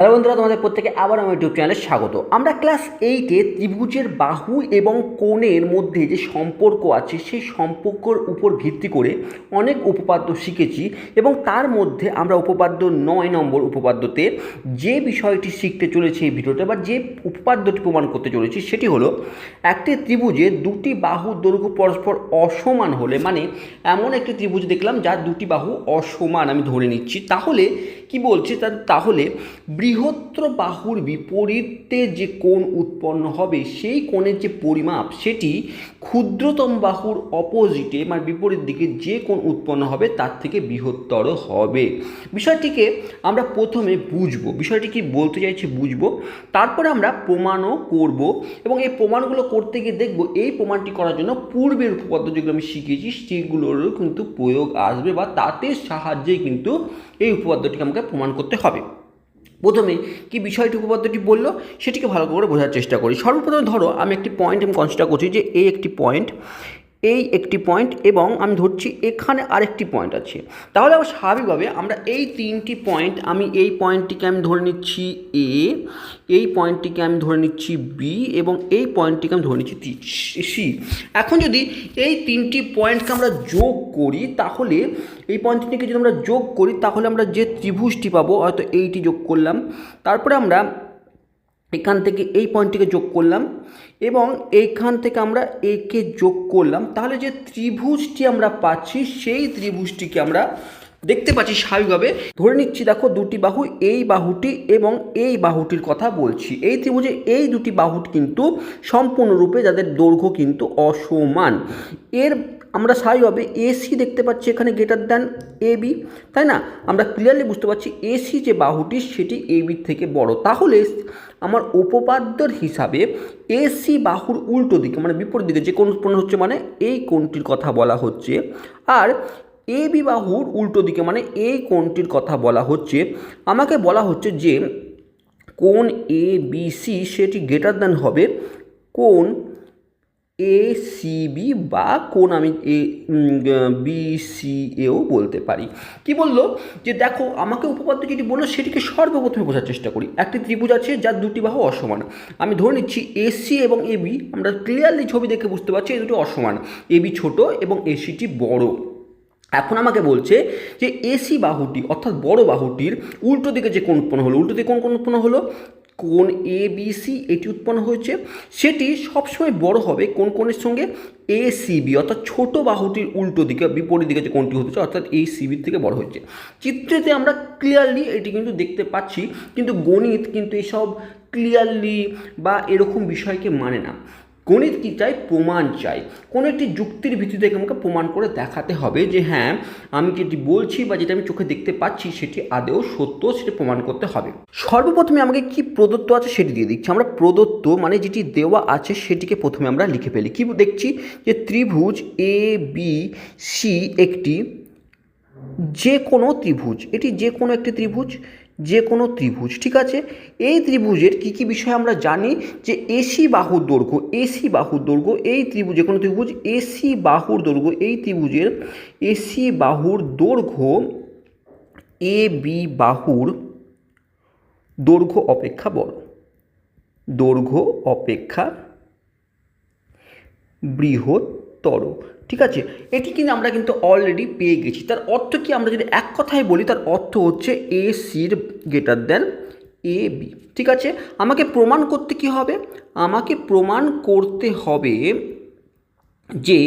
Hello বন্ধুরা, তোমাদের প্রত্যেকে আবার আমার ইউটিউব চ্যানেলে স্বাগত। আমরা ক্লাস এইটে ত্রিভুজের বাহু এবং কোণের মধ্যে যে সম্পর্ক আছে, সেই সম্পর্কর উপর ভিত্তি করে অনেক উপপাদ্য শিখেছি এবং তার মধ্যে আমরা উপপাদ্য নয় নম্বর উপপাদ্যতে যে বিষয়টি শিখতে চলেছি এই ভিডিওতে বা যে উপপাদ্যটি প্রমাণ করতে চলেছি, সেটি হলো একটি ত্রিভুজে দুটি বাহু দৈর্ঘ্য পরস্পর অসমান হলে মানে এমন একটি ত্রিভুজ দেখলাম যার দুটি বাহু অসমান, আমি ধরে নিচ্ছি। তাহলে কি বলছে? তাহলে বৃহত্তর বাহুর বিপরীতে যে কোণ উৎপন্ন হবে, সেই কোণের যে পরিমাপ, সেটি ক্ষুদ্রতম বাহুর অপোজিটে মানে বিপরীত দিকে যে কোণ উৎপন্ন হবে, তার থেকে বৃহত্তর হবে। বিষয়টিকে আমরা প্রথমে বুঝব। বিষয়টি কি বলতে চাইছি বুঝব? তারপরে আমরা প্রমাণও করব এবং এই প্রমাণগুলো করতে গিয়ে দেখব, এই প্রমাণটি করার জন্য পূর্বের উপপাদ্য যেগুলো আমি শিখেছি সেগুলোরও কিন্তু প্রয়োগ আসবে বা তাতে সাহায্যেই কিন্তু এই উপপাদ্যটিকে আমাকে প্রমাণ করতে হবে। প্রথমে কি বিষয়টি উপপাদ্যটি বলল, সেটিকে ভালো করে বোঝার চেষ্টা করি। সর্বপ্রথমে ধরো, আমি একটি পয়েন্ট আমি কনসিডার করছি যে এ একটি পয়েন্ট এই একটি পয়েন্ট এবং আমি ধরছি এখানে আরেকটি পয়েন্ট আছে। তাহলে আবার স্বাভাবিকভাবে আমরা এই তিনটি পয়েন্ট আমি এই পয়েন্টটিকে আমি ধরে নিচ্ছি এ এই পয়েন্টটিকে আমি ধরে নিচ্ছি বি এবং এই পয়েন্টটিকে আমি ধরে নিচ্ছি সি এখন যদি এই তিনটি পয়েন্টকে আমরা যোগ করি, তাহলে এই পয়েন্টটিকে যদি আমরা যোগ করি, তাহলে আমরা যে ত্রিভুজটি পাবো, হয়তো এইটি যোগ করলাম। তারপরে আমরা এখান থেকে এই পয়েন্টটিকে যোগ করলাম এবং এইখান থেকে আমরা একে যোগ করলাম। তাহলে যে ত্রিভুজটি আমরা পাচ্ছি, সেই ত্রিভুজটিকে আমরা দেখতে পাচ্ছি স্বাভাবিকভাবে। ধরে নিচ্ছি, দেখো, দুটি বাহু, এই বাহুটি এবং এই বাহুটির কথা বলছি। এই ত্রিভুজে এই দুটি বাহু কিন্তু সম্পূর্ণরূপে যাদের দৈর্ঘ্য কিন্তু অসমান। এর আমরা স্বাভাবিকভাবে এসি দেখতে পাচ্ছি এখানে গ্রেটার দ্যান এ বি তাই না? আমরা ক্লিয়ারলি বুঝতে পারছি এসি যে বাহুটি, সেটি এ থেকে বড়। তাহলে আমার উপপাদ্যর হিসাবে এসি বাহুর উল্টো দিকে মানে বিপরীত দিকে, যে কোন উৎপন্ন হচ্ছে মানে এই কোণটির কথা বলা হচ্ছে, আর এ বি বাহুর উল্টো দিকে মানে এই কোণটির কথা বলা হচ্ছে, আমাকে বলা হচ্ছে যে কোন এ বি সি সেটি গ্রেটার দ্যান হবে কোণ এ সিবি বা কোন আমি এ বি সি এও বলতে পারি। কি বলল? যে দেখো, আমাকে উপপাদ্য যেটি বলল সেটিকে সর্বপ্রথমে বোঝার চেষ্টা করি। একটি ত্রিভুজ আছে, যার দুটি বাহু অসমান। আমি ধরে নিচ্ছি এসি এবং এবি আমরা ক্লিয়ারলি ছবি দেখে বুঝতে পারছি এই দুটি অসমান। এবি ছোট এবং এসিটি বড়। এখন আমাকে বলছে যে এসি বাহুটি, অর্থাৎ বড় বাহুটির উল্টো দিকে যে কোন উৎপন্ন হলো, উল্টো দিকে কোন কোন উৎপন্ন হলো? কোণ এ বি সি এটি উৎপন্ন হয়েছে, সেটি সবসময় বড় হবে কোন কোনের সঙ্গে? এ সিবি অর্থাৎ ছোট বাহুটির উল্টো দিকে, বিপরীত দিকে যে কোনটি হতেছে অর্থাৎ এই সিবির থেকে বড় হয়েছে। চিত্রেতে আমরা ক্লিয়ারলি এটি কিন্তু দেখতে পাচ্ছি, কিন্তু গণিত কিন্তু এসব ক্লিয়ারলি বা এরকম বিষয়কে মানে না। গণিত কী চাই প্রমাণ চাই। কোনো একটি যুক্তির ভিত্তিতে আমাকে প্রমাণ করে দেখাতে হবে যে হ্যাঁ আমি যেটি বলছি বা যেটা আমি চোখে দেখতে পাচ্ছি সেটি আদেও সত্য, সেটি প্রমাণ করতে হবে। সর্বপ্রথমে আমাকে কি প্রদত্ত আছে সেটি দিয়ে দিচ্ছি। আমরা প্রদত্ত মানে যেটি দেওয়া আছে সেটিকে প্রথমে আমরা লিখে ফেলি। কি দেখছি? যে ত্রিভুজ এ বি সি একটি যে কোনো ত্রিভুজ। এটি যে কোনো একটি ত্রিভুজ। যে কোনো ত্রিভুজ, ঠিক আছে? এই ত্রিভুজের কী কী বিষয় আমরা জানি? যে এসি বাহুর দৈর্ঘ্য এসি বাহুর দৈর্ঘ্য, এই ত্রিভুজ, যে কোনো ত্রিভুজ এসি বাহুর দৈর্ঘ্য, এই ত্রিভুজের এসি বাহুর দৈর্ঘ্য এ বি বাহুর দৈর্ঘ্য অপেক্ষা বড়। দৈর্ঘ্য অপেক্ষা বৃহত্তর। ঠিক আছে? এটি কিন্তু আমরা কিন্তু অলরেডি পেয়ে গেছি। তার অর্থ কি? আমরা যদি এক কথায় বলি, তার অর্থ হচ্ছে এ সির গ্রেটার দেন এ বি ঠিক আছে? আমাকে প্রমাণ করতে কি হবে? আমাকে প্রমাণ করতে হবে যে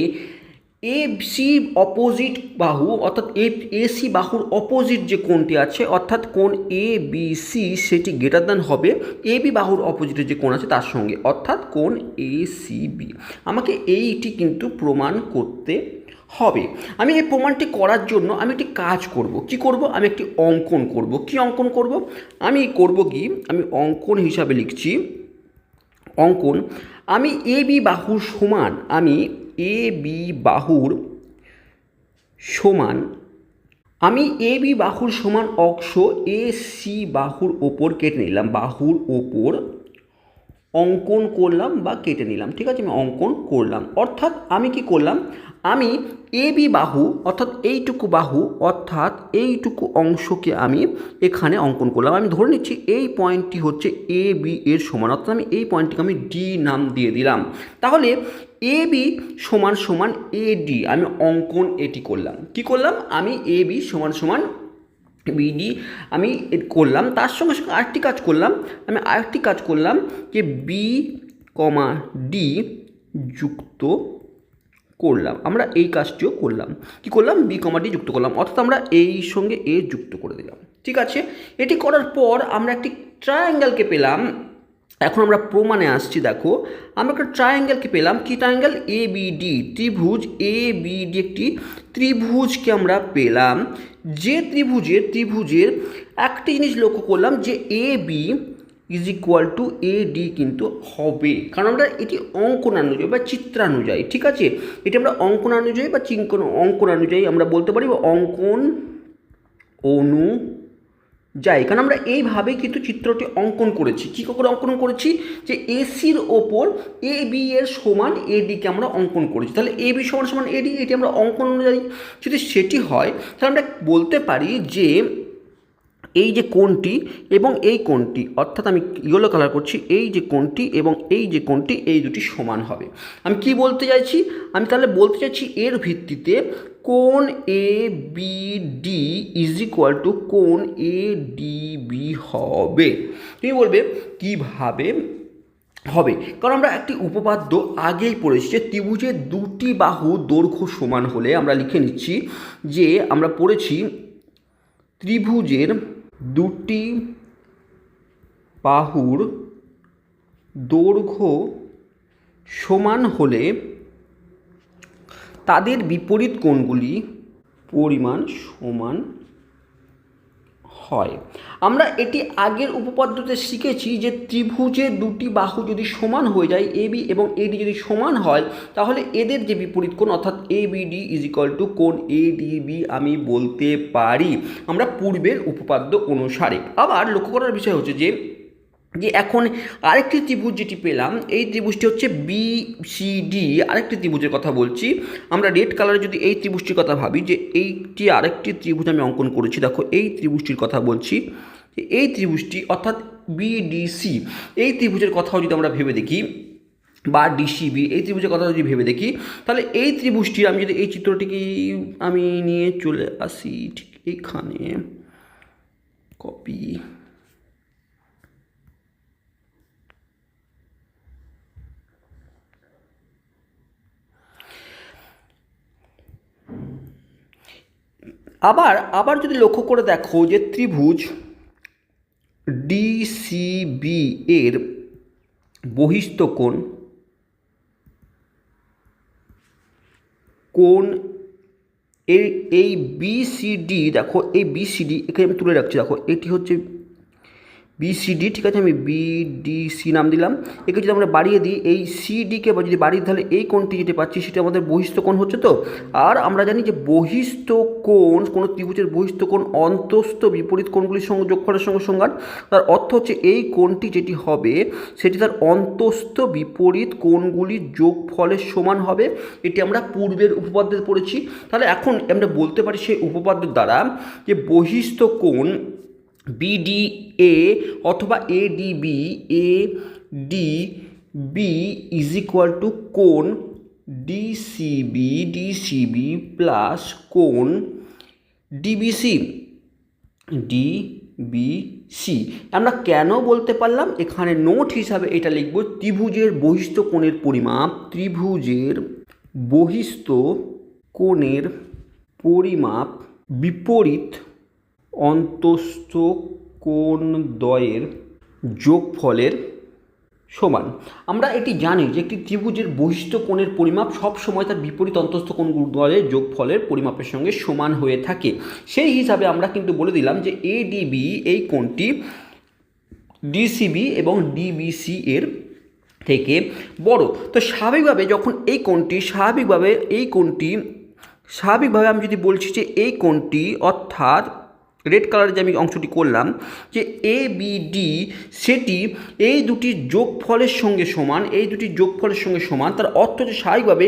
এ সি অপোজিট বাহু, অর্থাৎ এ এ সি বাহুর অপোজিট যে কোণটি আছে, অর্থাৎ কোণ এ বি সি সেটি গ্রেটার দ্যান হবে এ বি বাহুর অপোজিটে যে কোণ আছে তার সঙ্গে, অর্থাৎ কোণ এ সি বি আমাকে এইটি কিন্তু প্রমাণ করতে হবে। আমি এই প্রমাণটি করার জন্য আমি একটি কাজ করব। কি করব? আমি একটি অঙ্কন করব। কি অঙ্কন করব? আমি করব কি? আমি অঙ্কন হিসাবে লিখছি, অঙ্কন, আমি এ বি বাহুর সমান আমি এ বি বাহুর সমান, আমি এ বি বাহুর সমান অক্ষ এ সি বাহুর ওপর কেটে নিলাম, বাহুর ওপর অঙ্কন করলাম বা কেটে নিলাম, ঠিক আছে? আমি অঙ্কন করলাম। অর্থাৎ আমি কি করলাম? আমি এ বি বাহু, অর্থাৎ এইটুকু বাহু, অর্থাৎ এইটুকু অংশকে আমি এখানে অঙ্কন করলাম। আমি ধরে নিচ্ছি এই পয়েন্টটি হচ্ছে এ বি এর সমান, অর্থাৎ আমি এই পয়েন্টটিকে আমি ডি নাম দিয়ে দিলাম। তাহলে এ বি সমান সমান এ ডি আমি অঙ্কন এটি করলাম। কি করলাম? আমি এ বি সমান সমান বিডি আমি করলাম। তার সঙ্গে সঙ্গে আরেকটি কাজ করলাম। আমি আরেকটি কাজ করলাম যে বি কমা ডি যুক্ত করলাম। আমরা এই কাজটিও করলাম। কি করলাম? বি কমাটি যুক্ত করলাম। অর্থাৎ আমরা এই সঙ্গে এ যুক্ত করে দিলাম। ঠিক আছে? এটি করার পর আমরা একটি ট্রায়াঙ্গেলকে পেলাম। এখন আমরা প্রমাণে আসছি, দেখো। আমরা একটা ট্রায়াঙ্গেলকে পেলাম? কি ট্রায়াঙ্গেল এ বি ডি ত্রিভুজ এ বি ডি একটি ত্রিভুজকে আমরা পেলাম। যে ত্রিভুজের ত্রিভুজের একটি জিনিস লক্ষ্য করলাম যে A B is equal to A D কিন্তু হবে। কারণ আমরা এটি অঙ্কনানুযায়ী বা চিত্রানুযায়ী, ঠিক আছে? এটি আমরা অঙ্কনানুযায়ী বা চিঙ্কন অঙ্কনানুযায়ী আমরা বলতে পারি অঙ্কন অনু যাই, কারণ আমরা এইভাবে কিন্তু চিত্রটি অঙ্কন করেছি। কী করে অঙ্কন করেছি? যে এসির ওপর এ বি এর সমান এডিকে আমরা অঙ্কন করেছি। তাহলে এ বি সমান সমান এডি এটি আমরা অঙ্কন অনুযায়ী যদি সেটি হয়, তাহলে আমরা বলতে পারি যে এই যে কোণটি এবং এই কোণটি, অর্থাৎ আমি ইয়েলো কালার করছি, এই যে কোণটি এবং এই যে কোণটি এই দুটি সমান হবে। আমি কি বলতে চাইছি? আমি তাহলে বলতে চাইছি এর ভিত্তিতে কোণ A B D is equal to কোন এ ডি বি হবে। তুমি বলবে, কীভাবে হবে? কারণ আমরা একটি উপপাদ্য আগেই পড়েছি যে ত্রিভুজের দুটি বাহু দৈর্ঘ্য সমান হলে আমরা লিখে নিচ্ছি যে আমরা পড়েছি ত্রিভুজের দুটি বাহুর দৈর্ঘ্য সমান হলে তাদের বিপরীত কোণগুলি পরিমাণ সমান হয়। আমরা এটি আগের উপপাদ্যতে শিখেছি যে ত্রিভুজের দুটি বাহু যদি সমান হয়ে যায় এ বি এবং এডি যদি সমান হয়, তাহলে এদের যে বিপরীত কোণ, অর্থাৎ A BD is equal to কোণ এ ডি বি আমি বলতে পারি। আমরা পূর্বের উপপাদ্য অনুসারে। আবার লক্ষ্য করার বিষয় হচ্ছে যে যে এখন আরেকটি ত্রিভুজ যেটি পেলাম, এই ত্রিভুজটি হচ্ছে বি সি ডি আরেকটি ত্রিভুজের কথা বলছি। আমরা রেড কালারে যদি এই ত্রিভুজটির কথা ভাবি, যে এইটি আরেকটি ত্রিভুজ আমি অঙ্কন করেছি, দেখো এই ত্রিভুজটির কথা বলছি। এই ত্রিভুজটি, অর্থাৎ বিডিসি এই ত্রিভুজের কথাও যদি আমরা ভেবে দেখি, বা ডিসিবি এই ত্রিভুজের কথা যদি ভেবে দেখি, তাহলে এই ত্রিভুজটির আমি যদি এই চিত্রটিকে আমি নিয়ে চলে আসি ঠিক এইখানে কপি আবার আবার যদি লক্ষ্য করে দেখো যে ত্রিভুজ ডিসিবি এর বহিস্থ কোণ কোণ এই এই বিসিডি দেখো, এই বিসিডি এখানে আমি তুলে রাখছি, দেখো, এটি হচ্ছে বিসিডি ঠিক আছে? আমি বিডিসি নাম দিলাম। একে যদি আমরা বাড়িয়ে দিই, এই সিডিকে বা যদি বাড়িয়ে তাহলে এই কোণটি যেটা পাচ্ছি, সেটা আমাদের বহিস্থ কোণ হচ্ছে তো? আর আমরা জানি যে বহিস্থ কোণ, কোনো ত্রিভুজের বহিস্থ কোণ অন্তস্থ বিপরীত কোণগুলির সঙ্গে, যোগফলের সঙ্গে সংঘাত তার অর্থ হচ্ছে এই কোণটি যেটি হবে, সেটি তার অন্তস্থ বিপরীত কোণগুলির যোগফলের সমান হবে। এটি আমরা পূর্বের উপপাদ্যে পড়েছি। তাহলে এখন আমরা বলতে পারি সেই উপপাদ্যের দ্বারা যে বহিস্থ কোণ বিডিএ অথবা ADB A D B is equal to কোণ ডিসিবি ডিসিবি প্লাস কোণ ডিবিসি ডিবিসি আমরা কেন বলতে পারলাম? এখানে নোট হিসাবে এটা লিখব, ত্রিভুজের বহিস্থ কোণের পরিমাপ, ত্রিভুজের বহিস্থ কোণের পরিমাপ বিপরীত অন্তস্থ দ্বয়ের যোগফলের সমান। আমরা এটি জানি যে একটি ত্রিভুজের বহিষ্ঠ কোণের পরিমাপ সব সময় তার বিপরীত অন্তস্থ কোণ দ্বয়ের যোগফলের পরিমাপের সঙ্গে সমান হয়ে থাকে। সেই হিসাবে আমরা কিন্তু বলে দিলাম যে এডিবি এই কোণটি ডিসিবি এবং ডিবিসি এর থেকে বড়। তো স্বাভাবিকভাবে যখন এই কোণটি, স্বাভাবিকভাবে এই কোণটি, স্বাভাবিকভাবে আমি যদি বলছি যে এই কোণটি অর্থাৎ রেড কালার যে আমি অংশটি করলাম, যে এ বি ডি সেটি এই দুটি যোগফলের সঙ্গে সমান, এই দুটি যোগফলের সঙ্গে সমান, তার অর্থ যে স্বাভাবিকভাবে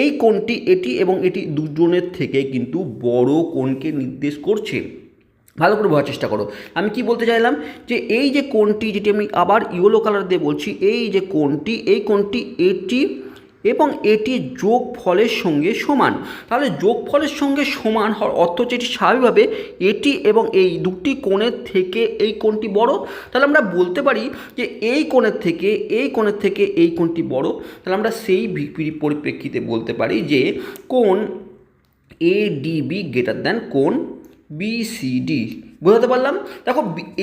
এই কোণটি এটি এবং এটি দুজনের থেকে কিন্তু বড় কোণকে নির্দেশ করছে। ভালো করে বোঝার চেষ্টা করো। আমি কি বলতে চাইলাম? যে এই যে কোণটি, যেটি আমি আবার ইয়েলো কালার দিয়ে বলছি, এই যে কোণটি, এই কোণটি এটি এবং এটি যোগ ফলের সঙ্গে সমান। তাহলে যোগ ফলের সঙ্গে সমান হওয়ার অর্থ হচ্ছে এটি স্বাভাবিকভাবে এটি এবং এই দুটি কোণের থেকে এই কোণটি বড়। তাহলে আমরা বলতে পারি যে এই কোণের থেকে, এই কোণের থেকে এই কোণটি বড়। তাহলে আমরা সেই পরিপ্রেক্ষিতে বলতে পারি যে কোণ এ ডিবি গ্রেটার দ্যান কোণ বিসিডি বোঝাতে পারলাম? দেখো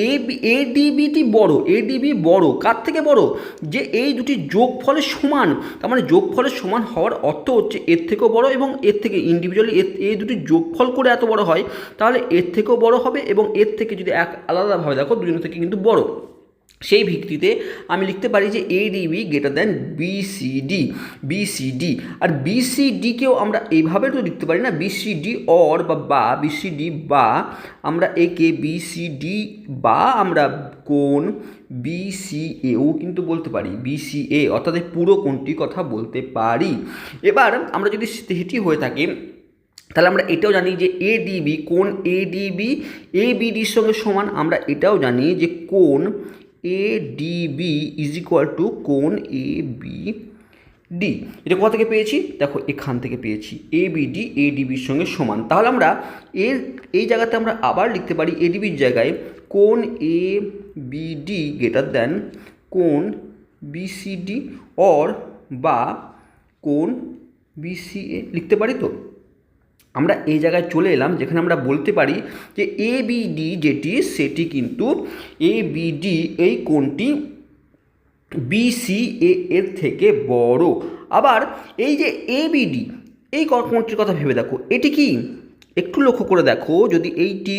এ এডিবিটি বড় এডিবি বড়, কার থেকে বড়? যে এই দুটি যোগফলের সমান, তার মানে যোগফলের সমান হওয়ার অর্থ হচ্ছে এর থেকেও বড় এবং এর থেকে ইন্ডিভিজুয়ালি এই দুটি যোগফল করে এত বড় হয়, তাহলে এর থেকেও বড় হবে এবং এর থেকে যদি এক আলাদাভাবে, দেখো, দুজনের থেকে কিন্তু বড়। সেই ভিত্তিতে আমি লিখতে পারি যে ADB greater than BCD BCD আর বিসিডিকেও আমরা এইভাবে তো লিখতে পারি না বিসিডি অর বা বা বিসিডি বা, আমরা একে বিসিডি বা আমরা কোন বিসিএও কিন্তু বলতে পারি বিসিএ অর্থাৎ পুরো কোনটি কথা বলতে পারি। এবার আমরা যদি সেটি হয়ে থাকি, তাহলে আমরা এটাও জানি যে এডিবি কোন এডিবি এবিডির সঙ্গে সমান আমরা এটাও জানি যে কোন এডিবি ইজ ইকুয়াল টু কোন এ বি ডি এটা কোথা থেকে পেয়েছি? দেখো, এখান থেকে পেয়েছি। এ বিডি এডিবির সঙ্গে সমান। তাহলে আমরা এর এই জায়গাতে আমরা আবার লিখতে পারি এডিবির জায়গায় কোন এ বিডি গ্রেটার দ্যান কোন বিসিডি অর বা কোন বিসিএ লিখতে পারি তো? আমরা এই জায়গায় চলে এলাম যেখানে আমরা বলতে পারি যে এ বিডি যেটি, সেটি কিন্তু এ বিডি এই কোণটি এ এর থেকে বড়। আবার এই যে এ বিডি এই কোণটির কথা ভেবে দেখো, এটি কি? একটু লক্ষ্য করে দেখো, যদি এইটি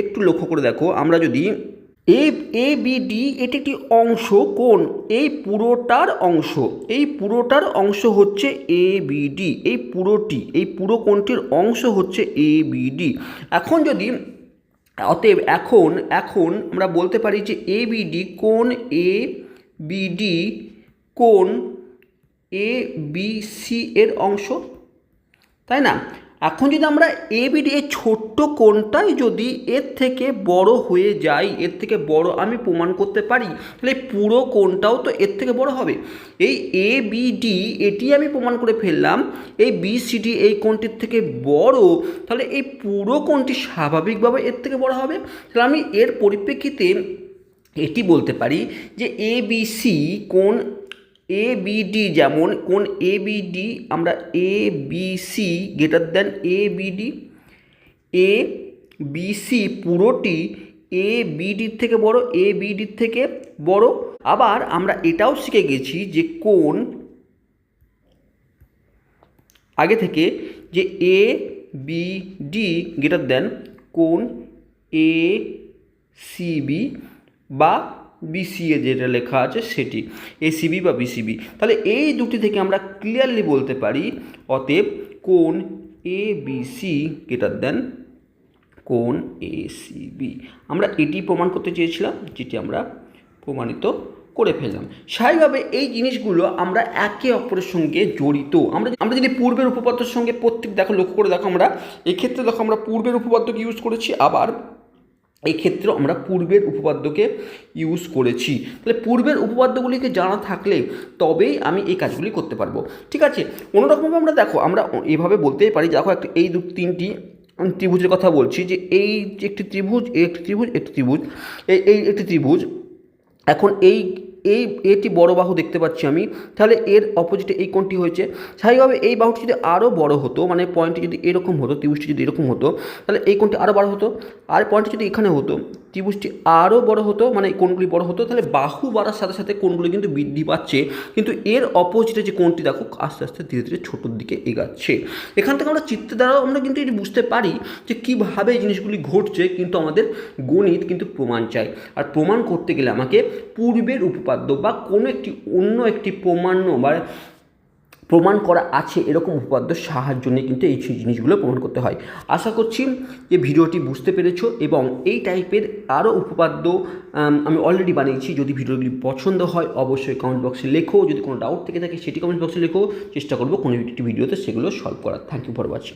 একটু লক্ষ্য করে দেখো, আমরা যদি এ এ বিডি এটি একটি অংশ কোন এই পুরোটার অংশ, এই পুরোটার অংশ হচ্ছে এ বিডি এই পুরোটি, এই পুরো কোণটির অংশ হচ্ছে এ বিডি এখন যদি, অতএব এখন এখন আমরা বলতে পারি যে এ বিডি কোন এ বিডি কোন এ বি সি এর অংশ, তাই না? এখন যদি আমরা এ বিডি এই ছোট্ট কোণটাই যদি এর থেকে বড় হয়ে যায় এর থেকে বড় আমি প্রমাণ করতে পারি, তাহলে পুরো কোণটাও তো এর থেকে বড় হবে। এই এ বিডি এটি আমি প্রমাণ করে ফেললাম, এই বিসিডি এই কোণটির থেকে বড়, তাহলে এই পুরো কোণটি স্বাভাবিকভাবে এর থেকে বড় হবে। তাহলে আমি এর পরিপ্রেক্ষিতে এটি বলতে পারি যে এ কোন এ বিডি যেমন কোন এ বিডি আমরা A B C greater than A BD A B C পুরোটি A বিডির থেকে বড় এ বিডির থেকে বড়। আবার আমরা এটাও শিখে গেছি যে কোন আগে থেকে যে A B D greater than কোন এ সিবি বা বিসিএ যেটা লেখা আছে সেটি এসিবি বা বিসিবি তাহলে এই দুটি থেকে আমরা ক্লিয়ারলি বলতে পারি, অতএব কোন এ বিসি গ্রেটার দেন কোন এসিবি আমরা এটি প্রমাণ করতে চেয়েছিলাম, যেটি আমরা প্রমাণিত করে ফেললাম। স্বাভাবিকভাবে এই জিনিসগুলো আমরা একে অপরের সঙ্গে জড়িত। আমরা আমরা যদি পূর্বের উপপাদ্যের সঙ্গে প্রত্যেক দেখো, লক্ষ্য করে দেখো আমরা, এক্ষেত্রে দেখো আমরা পূর্বের উপপাদ্যকে ইউজ করেছি, আবার এই ক্ষেত্রেও আমরা পূর্বের উপপাদ্যকে ইউজ করেছি। তাহলে পূর্বের উপপাদ্যগুলিকে জানা থাকলে তবেই আমি এই কাজগুলি করতে পারব। ঠিক আছে? অন্যরকমভাবে আমরা দেখো, আমরা এভাবে বলতেই পারি দেখো একটা এই দু তিনটি ত্রিভুজের কথা বলছি যে, এই একটি ত্রিভুজ একটি ত্রিভুজ একটি ত্রিভুজ, এই এই একটি ত্রিভুজ, এখন এই এই, এটি বড় বাহু দেখতে পাচ্ছি আমি। তাহলে এর অপোজিটে এই কোণটি হয়েছে। স্বাভাবিকভাবে এই বাহুটি যদি আরও বড় হতো মানে পয়েন্টটি যদি এরকম হতো, ত্রিভুজটি যদি এরকম হতো, তাহলে এই কোণটি আরও বড় হতো। আর পয়েন্টটি যদি এখানে হতো ত্রিভুজটি আরও বড় হতো মানে এই কোণগুলি বড় হতো, তাহলে বাহু বাড়ার সাথে সাথে কোণগুলি কিন্তু বৃদ্ধি পাচ্ছে। কিন্তু এর অপোজিটে যে কোণটি দেখো, আস্তে আস্তে ধীরে ধীরে ছোটোর দিকে এগাচ্ছে। এখান থেকে আমরা চিত্র দ্বারাও আমরা কিন্তু এটি বুঝতে পারি যে কীভাবে এই জিনিসগুলি ঘটছে, কিন্তু আমাদের গণিত কিন্তু প্রমাণ চাই। আর প্রমাণ করতে গেলে আমাকে পূর্বের উপপাদ্য বা কোনো একটি অন্য একটি প্রমাণ্য বা প্রমাণ করা আছে এরকম উপপাদ্য সাহায্য নিয়ে কিন্তু এই জিনিসগুলো প্রমাণ করতে হয়। আশা করছি যে ভিডিওটি বুঝতে পেরেছ এবং এই টাইপের আরও উপপাদ্য আমি অলরেডি বানিয়েছি। যদি ভিডিওগুলি পছন্দ হয়, অবশ্যই কমেন্ট বক্সে লেখো। যদি কোনো ডাউট থেকে থাকে, সেটি কমেন্ট বক্সে লেখো। চেষ্টা করব কোনো একটি ভিডিওতে সেগুলো সলভ করার। Thank you for watching